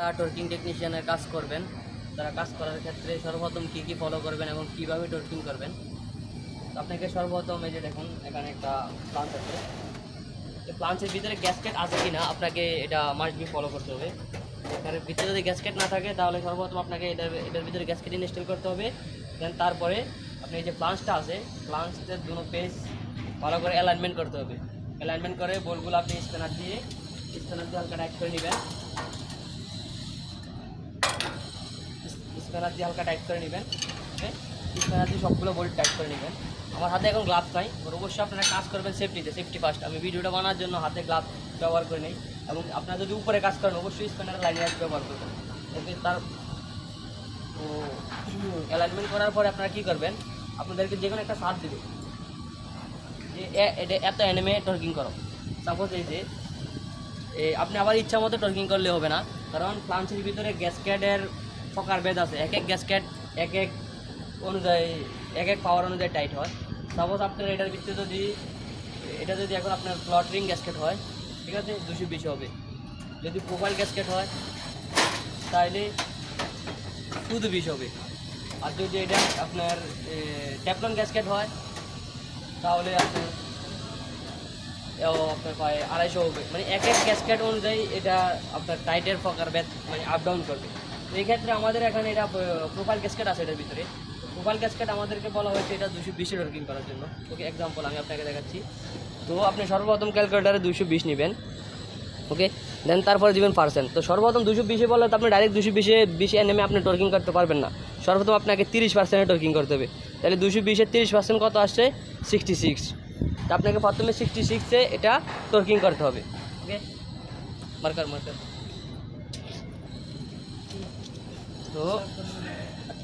যারা টর্কিং টেকনিশিয়ানের কাজ করবেন, তারা কাজ করার ক্ষেত্রে সর্বপ্রথম কী কী ফলো করবেন এবং কীভাবে টর্কিং করবেন? আপনাকে সর্বপ্রথম এই যে দেখুন, এখানে একটা প্লান্ট আছে। প্লান্টের ভিতরে গ্যাসকেট আছে কি না আপনাকে এটা মাস্ট বি ফলো করতে হবে। এখানে ভিতরে যদি গ্যাসকেট না থাকে, তাহলে সর্বপ্রথম আপনাকে এটা এটার ভিতরে গ্যাসকেট ইনস্টল করতে হবে। দেন তারপরে আপনি এই যে প্লান্সটা আছে প্লান্সের দুটো পেজ ভালো করে অ্যালাইনমেন্ট করতে হবে। অ্যালাইনমেন্ট করে বলগুলো আপনি স্প্যানার দিয়ে স্প্যানার দিয়ে হালকা টাইট করে নেবেন। স্প্যানার হালকা টাইট করে নেবেন ওকে স্প্যানার দিয়ে সবগুলো বোল্ট টাইট করে নেবেন। আমার হাতে এখন গ্লাভস নাই অবশ্যই আপনারা কাজ করবেন সেফটিতে সেফটি ফার্স্ট আমি ভিডিওটা বানার জন্য হাতে গ্লাভ ব্যবহার করে নেই, এবং আপনারা যদি উপরে কাজ করেন, অবশ্যই স্প্যানার লাইনার ব্যবহার করবেন। এতে তার অ্যালাইনমেন্ট করার পরে আপনারা কী করবেন, আপনাদেরকে যে কোনো একটা সাথ দেবে। যে এটা এত এনএমএ টর্কিং করো। সাপোজ এই যে আপনি আবার ইচ্ছা মতো টর্কিং করলে হবে না, কারণ প্লান্সের ভিতরে গ্যাসকেটের ফকার বেদ আছে। এক এক গ্যাসকেট, এক এক অনুযায়ী, এক এক পাওয়ার অনুযায়ী টাইট হয়। সাপোজ আপনার এটার ভিতরে যদি, এটা যদি এখন আপনার ফ্লটারিং গ্যাসকেট হয়, ঠিক আছে? দুশো বিশ হবে। যদি প্রোফাইল গ্যাসকেট হয় তাহলে শুধু বিশ হবে। আর যদি এটা আপনার ট্যাপলন গ্যাসকেট হয়, তাহলে আপনার আপনার প্রায় আড়াইশো হবে। মানে এক এক গ্যাসকেট অনুযায়ী এটা আপনার টাইটের ব্যাথ মানে আপ ডাউন করবে। তো এই ক্ষেত্রে আমাদের এখানে এটা প্রোফাইল গ্যাসকেট আছে এটার ভিতরে। প্রোফাইল গ্যাসকেট আমাদেরকে বলা হয়েছে এটা দুশো বিশে টর্কিং করার জন্য। ওকে এক্সাম্পল আমি আপনাকে দেখাচ্ছি। তো আপনি সর্বপ্রথম ক্যালকুলেটারে দুশো বিশ নেবেন। ওকে দেন তারপরে দিবেন পার্সেন্ট তো সর্বপ্রথম দুশো বিশে বললে তো আপনি ডাইরেক্ট দুশো বিশে বিশে নেমে আপনি টর্কিং করতে পারবেন না। সর্বপ্রথম আপনাকে তিরিশ পার্সেন্টে টর্কিং করতে হবে। তাহলে দুশো বিশে তিরিশ পার্সেন্ট কত আসছে? সিক্সটি সিক্স তো আপনাকে প্রথমে সিক্সটি সিক্সে এটা টর্কিং করতে হবে। ওকে মার্কার মার্কার তো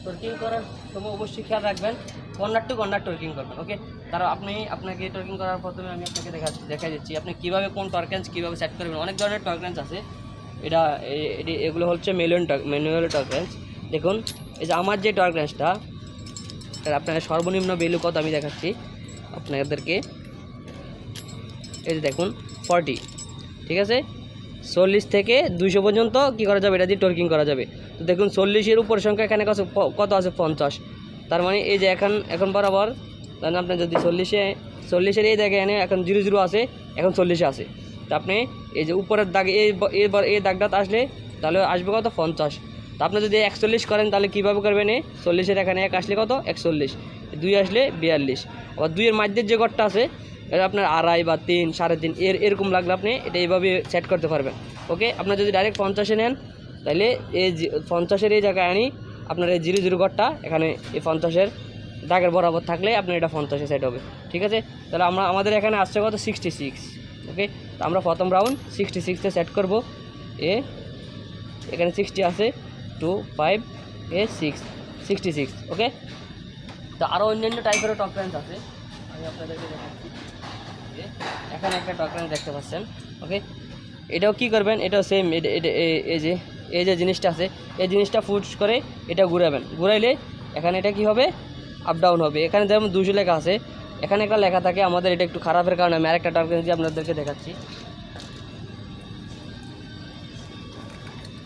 টর্কিং করার সময় অবশ্যই খেয়াল রাখবেন কর্নার টু কর্নার টর্কিং করবেন ওকে কারণ আপনি, আপনাকে টর্কিং করার প্রথমে আমি আপনাকে দেখা দেখা দিচ্ছি, আপনি কীভাবে কোন টর্কেন্স কীভাবে সেট করবেন, অনেক ধরনের টর্কেন্স আছে। এটা এটি- এগুলো হচ্ছে মেলুন ম্যানুয়াল টর্কেন্স দেখুন, এই যে আমার যে টর্কেন্সটা আপনার সর্বনিম্ন ভ্যালু কত আমি দেখাচ্ছি আপনাদেরকে। এই যে দেখুন ফর্টি ঠিক আছে? চল্লিশ থেকে দুইশো পর্যন্ত কি করা যাবে? এটা দিয়ে টর্কিং করা যাবে। তো দেখুন চল্লিশের উপর সংখ্যা এখানে কত কত আছে? পঞ্চাশ। তার মানে এই যে এখন এখন বরাবর তাহলে আপনার যদি চল্লিশে, চল্লিশের এই দেখে এনে এখন জিরো জিরো আছে, এখন চল্লিশে আছে। তো আপনি এই যে উপরের দাগ, এই এই বার- এই দাগটা আসলে তাহলে আসবে কত? পঞ্চাশ। তো আপনি যদি একচল্লিশ করেন তাহলে কীভাবে করবেন এই চল্লিশের এখানে এক আসলে কত? একচল্লিশ। দুই আসলে বিয়াল্লিশ। আবার দুইয়ের মাঝের যে ঘরটা আছে, এটা আপনার আড়াই বা তিন, সাড়ে তিন, এর, এরকম লাগলে আপনি এটা এইভাবে সেট করতে পারবেন। ওকে আপনার যদি ডাইরেক্ট পঞ্চাশে নেন তাহলে এই পঞ্চাশের এই জায়গায় আনি, আপনার এই জিরো জিরো ঘরটা, এখানে এই পঞ্চাশের দাগের বরাবর থাকলে আপনার এটা পঞ্চাশে সেট হবে, ঠিক আছে? তাহলে আমরা, আমাদের এখানে আসছে কত? সিক্সটি সিক্স ওকে তো আমরা প্রথম রাউন্ড সিক্সটি সিক্সে সেট করব, এ, এখানে সিক্সটি আছে টু ফাইভ এ সিক্স সিক্সটি সিক্স ওকে তো আরও অন্যান্য টাইপেরও টকরেন্স আছে, আমি আপনাদেরকে দেখাচ্ছি এখানে একটা টকরেন্স দেখতে পাচ্ছেন ওকে এটাও কি করবেন? এটাও সেম এই যে এই যে জিনিসটা আছে, এই জিনিসটা ফুটস করে এটা ঘুরাবেন। ঘুরাইলে এখানে এটা কি হবে? আপ ডাউন হবে। এখানে যেমন দুশো লেখা আছে, এখানে একটা লেখা থাকে, আমাদের এটা একটু খারাপের কারণে, আমি আরেকটা টকরেন্স দিয়ে আপনাদেরকে দেখাচ্ছি।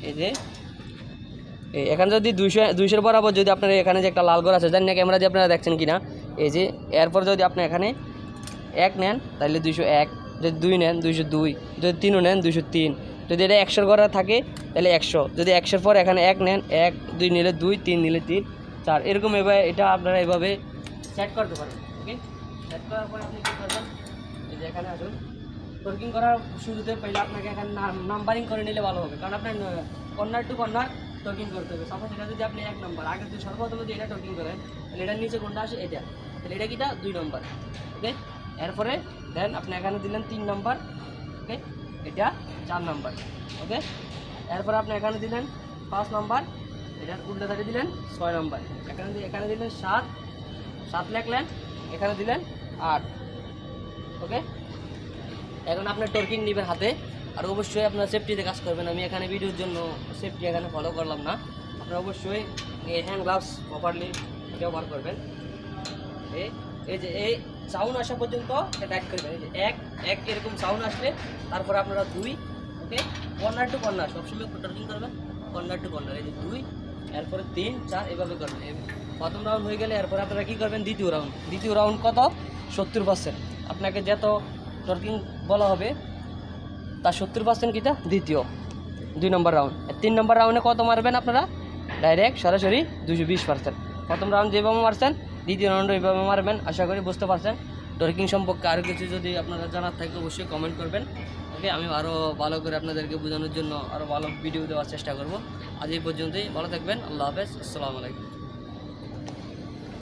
এই যে এখানে যদি দুইশো, দুইশোর বরাবর যদি আপনার এখানে যে একটা লাল ঘর আছে, জানি না ক্যামেরা দিয়ে আপনারা দেখছেন কি না এই যে, এরপর যদি আপনি এখানে এক নেন, তাহলে দুইশো এক। যদি দুই নেন দুইশো দুই, যদি তিনও নেন দুইশো তিন। যদি এটা একশোর করা থাকে, তাহলে একশো। যদি একশোর পর এখানে এক নেন, এক, দুই নিলে দুই, তিন নিলে তিন, চার। এরকম এভাবে এটা আপনারা এভাবে সেট করতে পারেন ওকে সেট করার পরে আপনি কী করবেন? এই যে এখানে আসুন। টর্কিং করার শুরুতে পহলে আপনাকে এখানে নাম্বারিং করে নিলে ভালো হবে। কারণ আপনার কর্নার টু কর্নার টর্কিং করতে হবে। সাপোজ এটা যদি আপনি এক নম্বর আগে যদি সর্বপ্রথম যদি এটা টর্কিং করেন, তাহলে এটার নিচে কোনটা আসে? এটা। তাহলে এটা কিটা? দুই নম্বর ওকে এরপরে দেন আপনি এখানে দিলেন তিন নম্বর ওকে এটা চার নম্বর ওকে এরপরে আপনি এখানে দিলেন পাঁচ নম্বর, এটার উল্টো সাইডে দিলেন ছয় নম্বর, এখানে এখানে দিলেন সাত সাত লেখলেন, এখানে দিলেন আট ওকে এখন আপনার টর্কিং নেবেন হাতে, আর অবশ্যই আপনার সেফটিতে কাজ করবেন। আমি এখানে ভিডিওর জন্য সেফটি এখানে ফলো করলাম না। আপনারা অবশ্যই এই হ্যান্ড গ্লাভস প্রপারলি ব্যবহার করবেন। এই যে এই সাউন্ড আসা পর্যন্ত টাইট করবেন এক এক এরকম সাউন্ড আসলে, তারপরে আপনারা দুই ওকে কর্নার টু কর্নার সবসময় টর্কিং করবেন। কর্নার টু কর্নার এই যে দুই, এরপরে তিন, চার, এভাবে করবেন। প্রথম রাউন্ড হয়ে গেলে এরপরে আপনারা কী করবেন? দ্বিতীয় রাউন্ড দ্বিতীয় রাউন্ড কত? সত্তর পার্সেন্ট আপনাকে যত টর্কিং বলা হবে, তার সত্তর পার্সেন্ট কিটা? দ্বিতীয়। দুই নম্বর রাউন্ড তিন নম্বর রাউন্ডে কত মারবেন আপনারা? ডাইরেক্ট সরাসরি দুশো বিশ পার্সেন্ট প্রথম রাউন্ড যেভাবে মারছেন দ্বিতীয় রাউন্ড এইভাবে মারবেন, আশা করি বুঝতে পারছেন। টর্কিং সম্পর্কে আরও কিছু যদি আপনারা জানার থাকে, অবশ্যই কমেন্ট করবেন। ওকে আমি আরও ভালো করে আপনাদেরকে বোঝানোর জন্য আরও ভালো ভিডিও দেওয়ার চেষ্টা করব। আজ এই পর্যন্তই, ভালো থাকবেন, আল্লাহ হাফেজ, আসসালামু আলাইকুম।